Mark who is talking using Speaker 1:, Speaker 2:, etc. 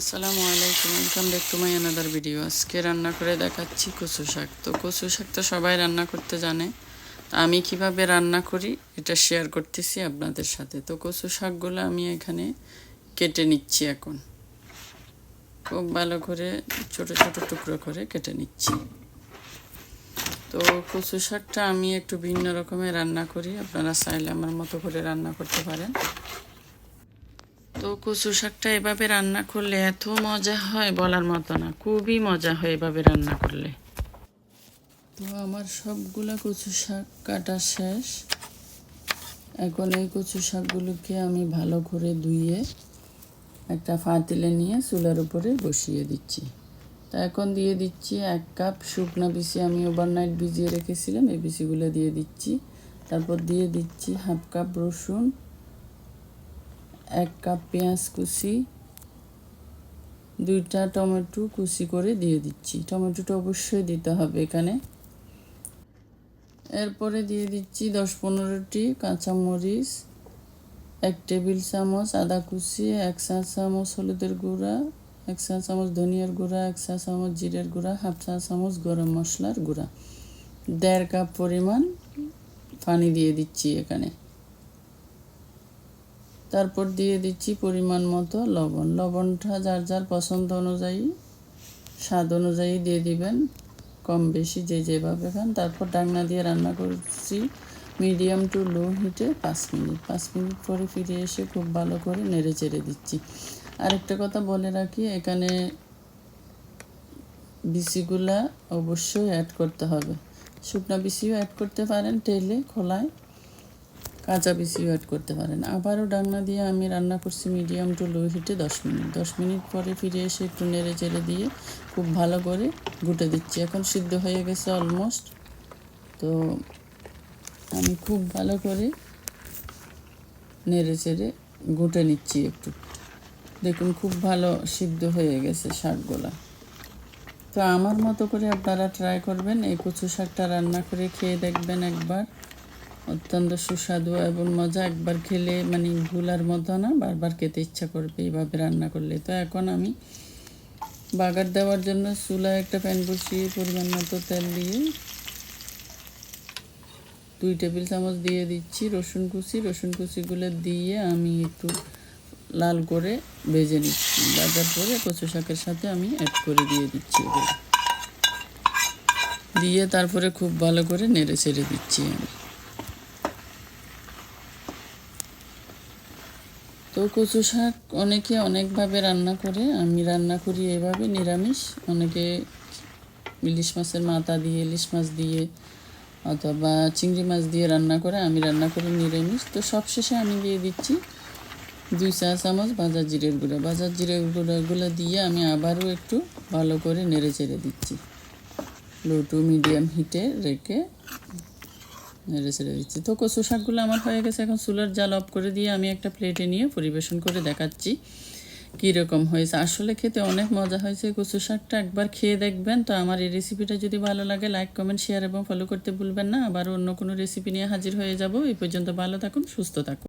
Speaker 1: আসসালামু আলাইকুম welcome back to my another video আজকে রান্না করে দেখাচ্ছি কচু শাক। তো কচু শাক তো সবাই রান্না করতে জানে। আমি কীভাবে রান্না করি এটা শেয়ার করতেছি আপনাদের সাথে। তো কচু শাকগুলো আমি এখানে কেটে নিচ্ছি এখন। খুব ভালো করে ছোট ছোট টুকরো করে কেটে নিচ্ছি। তো কচু শাকটা আমি একটু ভিন্ন রকমের রান্না করি। আপনারা চাইলে আমার মতো করে রান্না করতে পারেন। তো কচু শাকটা এভাবে রান্না করলে এত মজা হয় বলার মতো না। খুবই মজা হয় এভাবে রান্না করলে। তো আমার সবগুলা কচু শাক কাটা শেষ। এখন এই কচু শাকগুলোকে আমি ভালো করে ধুয়ে একটা ফাতিলে নিয়ে চুলার উপরে বসিয়ে দিচ্ছি। তা এখন দিয়ে দিচ্ছি এক কাপ শুকনো বিচি, আমি ওভারনাইট ভিজিয়ে রেখেছিলাম, এই বিচিগুলো দিয়ে দিচ্ছি। তারপর দিয়ে দিচ্ছি হাফ কাপ রসুন এক কাপ পেঁয়াজ কুচি, দুইটা টমেটো কুচি করে দিয়ে দিচ্ছি। টমেটোটা অবশ্যই দিতে হবে এখানে। এরপরে দিয়ে দিচ্ছি দশ পনেরোটি কাঁচামরিচ, এক টেবিল চামচ আদা কুচি, এক চা চামচ হলুদের গুঁড়া, এক চা চামচ ধনিয়ার গুঁড়া, এক চা চামচ জিরের গুঁড়া, হাফ চা চামচ গরম মশলার গুঁড়া। দেড় কাপ পরিমাণ পানি দিয়ে দিচ্ছি এখানে। তারপর দিয়ে দিচ্ছি পরিমাণ মতো লবণ। লবণটা যার যার পছন্দ অনুযায়ী, স্বাদ অনুযায়ী দিয়ে দিবেন। কম বেশি যে যেভাবে খান। তারপর ডাকনা দিয়ে রান্না করছি মিডিয়াম টু লো হিটে পাঁচ মিনিট। পাঁচ মিনিট পরে ফিরে এসে খুব ভালো করে নেড়ে চেড়ে দিচ্ছি। আরেকটা কথা বলে রাখি, এখানে বিচিগুলা অবশ্যই অ্যাড করতে হবে। শুকনো বিচিও অ্যাড করতে পারেন তেলে, খোলায়। কাঁচা পিসিও অ্যাড করতে পারেন। আবারও ডাকনা দিয়ে আমি রান্না করছি মিডিয়াম টু লো হিটে দশ মিনিট। দশ মিনিট পরে ফিরে এসে একটু নেড়ে চেড়ে দিয়ে খুব ভালো করে গুটে দিচ্ছি। এখন সিদ্ধ হয়ে গেছে অলমোস্ট তো আমি খুব ভালো করে নেড়ে চেড়ে গুটে নিচ্ছি একটু। দেখুন খুব ভালো সিদ্ধ হয়ে গেছে শাকগুলা। তো আমার মতো করে আপনারা ট্রাই করবেন। এই কচু শাকটা রান্না করে খেয়ে দেখবেন একবার। অত্যন্ত সুস্বাদু এবং মজা। একবার খেলে মানে ভুলার মতো না, বারবার খেতে ইচ্ছা করবে এইভাবে রান্না করলে। তো এখন আমি বাগার দেওয়ার জন্য চুলায় একটা প্যান বসিয়ে পরিমাণ মতো তেল দিয়ে দুই টেবিল চামচ দিয়ে দিচ্ছি রসুন কুচি। রসুন কুচিগুলো দিয়ে আমি একটু লাল করে ভেজে নিচ্ছি। ভাজার পরে কচু শাকের সাথে আমি অ্যাড করে দিয়ে দিচ্ছি দিয়ে তারপরে খুব ভালো করে নেড়ে ছেড়ে দিচ্ছি আমি। তো কচু শাক অনেকে অনেকভাবে রান্না করে, আমি রান্না করি এভাবে, নিরামিষ। অনেকে ইলিশ মাছের মাথা দিয়ে, ইলিশ মাছ দিয়ে অথবা চিংড়ি মাছ দিয়ে রান্না করে, আমি রান্না করি নিরামিষ। তো সবশেষে আমি দিয়ে দিচ্ছি দুই চা চামচ ভাজা জিরের গুঁড়া। বাজার জিরের গুঁড়াগুলো দিয়ে আমি আবারও একটু ভালো করে নেড়ে চেড়ে দিচ্ছি। লো টু মিডিয়াম হিটে রেখে নেড়ে ছেড়ে তো কচু শাকগুলো আমার হয়ে গেছে। এখন চুলার জাল অফ করে দিয়ে আমি একটা প্লেটে নিয়ে পরিবেশন করে দেখাচ্ছি কীরকম হয়েছে। আসলে খেতে অনেক মজা হয়েছে কচু শাকটা। একবার খেয়ে দেখবেন। তো আমার এই রেসিপিটা যদি ভালো লাগে লাইক কমেন্ট শেয়ার এবং ফলো করতে ভুলবেন না। আবার অন্য কোনো রেসিপি নিয়ে হাজির হয়ে যাব। এই পর্যন্ত ভালো থাকুন, সুস্থ থাকুন।